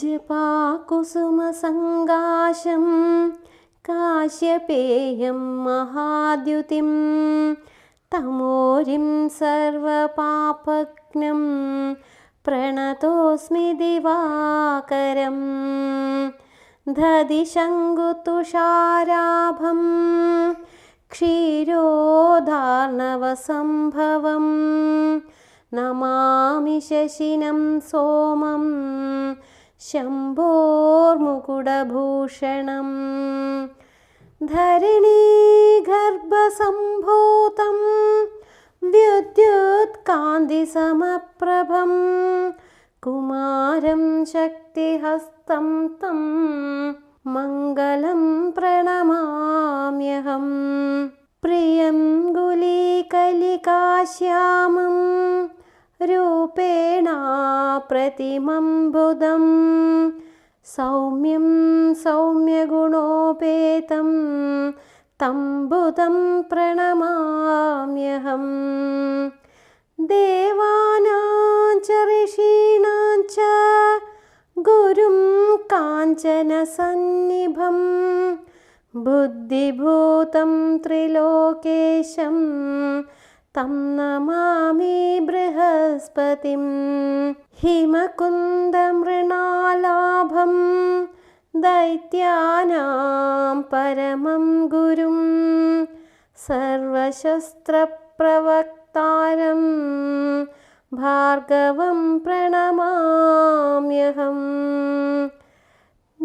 जपाकुसुमसङ्गाशं काश्यपेयं महाद्युतिं तमोरिं सर्वपापज्ञं प्रणतोऽस्मि दिवाकरं दधिशङ्गुतुषाराभं क्षीरोदार्णवसम्भवं नमामि शशिनं सोमं शम्भोर्मुकुडभूषणं धरणीगर्भसम्भूतं विद्युत्कान्तिसमप्रभं कुमारं शक्तिहस्तं तं मङ्गलं प्रणमाम्यहं प्रियं गुलीकलिकाश्यामं रूपेणा प्रतिमं सौम्यं सौम्यगुणोपेतं तं बुधं प्रणमाम्यहं देवानां च ऋषीणां च गुरुं काञ्चनसन्निभं बुद्धिभूतं त्रिलोकेशं तं नमामि बृहस्पतिं। हिमकुन्दमृणालाभं दैत्यानां परमं गुरुं सर्वशस्त्रप्रवक्तारं भार्गवं प्रणमाम्यहम्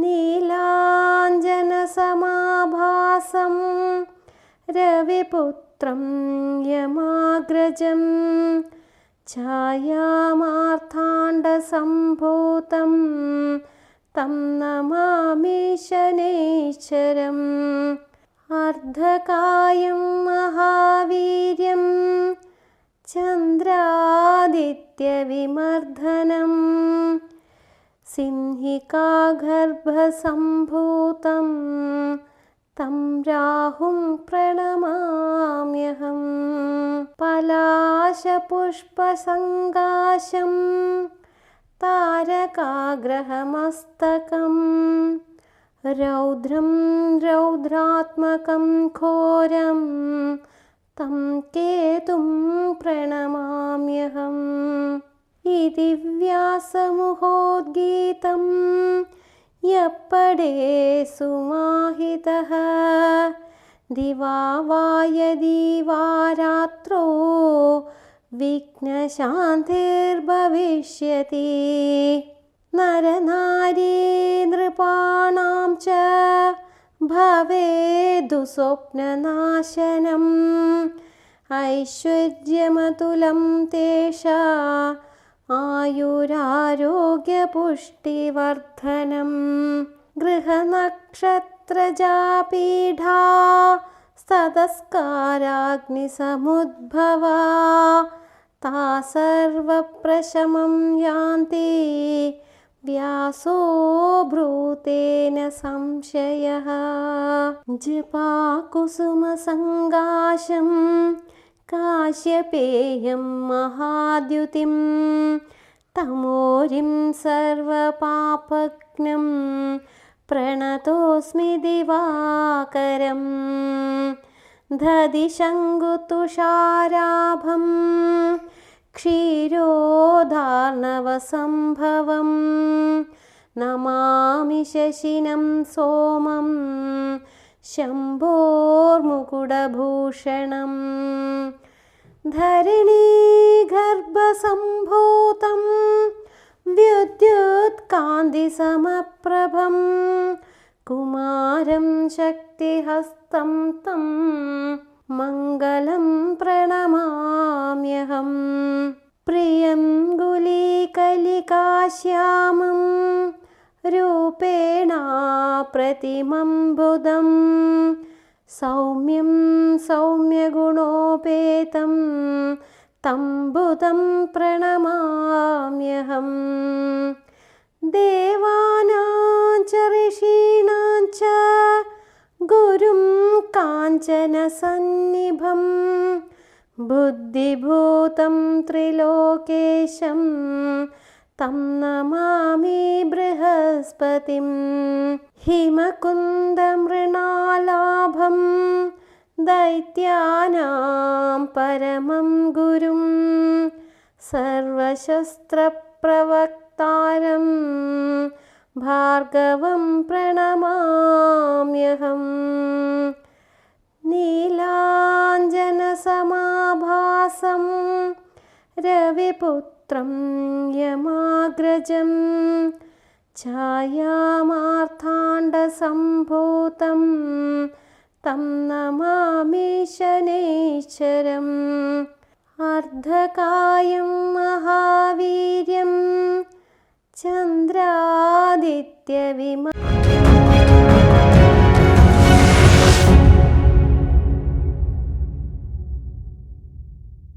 नीलाञ्जनसमाभासं रविपुत्रं यमाग्रजं छायामार्ताण्डसम्भूतं तं नमामि शनेश्वरम्। अर्धकायं महावीर्यं चन्द्रादित्यविमर्दनं सिंहिकागर्भसम्भूतं तं राहुं प्रणमाम्यहं पलाशपुष्पसङ्गाशं तारकाग्रहमस्तकं रौद्रं रौद्रात्मकं घोरं तं केतुं प्रणमाम्यहम् इति व्यासमुहोद्गीतं यप्पडे सुमाहितः। दिवा वा यदि वा रात्रो विघ्नशान्तिर्भविष्यति। नरनारी नृपाणां च भवेदुस्वप्ननाशनम् ऐश्वर्यमतुलं तेषा आयुरारोग्यपुष्टिवर्धनं गृहनक्षत्रजापीढा सतस्काराग्निसमुद्भवा ता सर्वप्रशमं यान्ति व्यासो ब्रूतेन संशयः। जपाकुसुमसङ्गाशं काश्यपेयं महाद्युतिं तमोरिं सर्वपापज्ञं प्रणतोऽस्मि दिवाकरं दधिशङ्गुतुषाराभं क्षीरोदार्णवसम्भवं नमामि शशिनं सोमं शम्भोर्मुकुडभूषणं धरणीगर्भसम्भूतं विद्युत्कान्तिसमप्रभं कुमारं शक्तिहस्तं तं मङ्गलं प्रणमाम्यहं प्रियं गुलीकलिकाश्यामं रूपेणा प्रतिमं बुधं सौम्यं सौम्यगुणोपेतं तं बुधं प्रणमाम्यहं देवानां च ऋषीणां च गुरुं काञ्चनसन्निभं बुद्धिभूतं त्रिलोकेशं तं नमामि बृहस्पतिं हिमकुन्दमृणालाभं दैत्यानां परमं गुरुं सर्वशस्त्रप्रवक्तारं भार्गवं प्रणमाम्यहम् नीलाञ्जनसमाभासं रविपुत्रं यमाग्रजं छायामार्ताण्डसम्भूतं तं नमामि शनैश्चरम्। अर्धकायं महावीर्यं चन्द्रादित्यविमलतेजः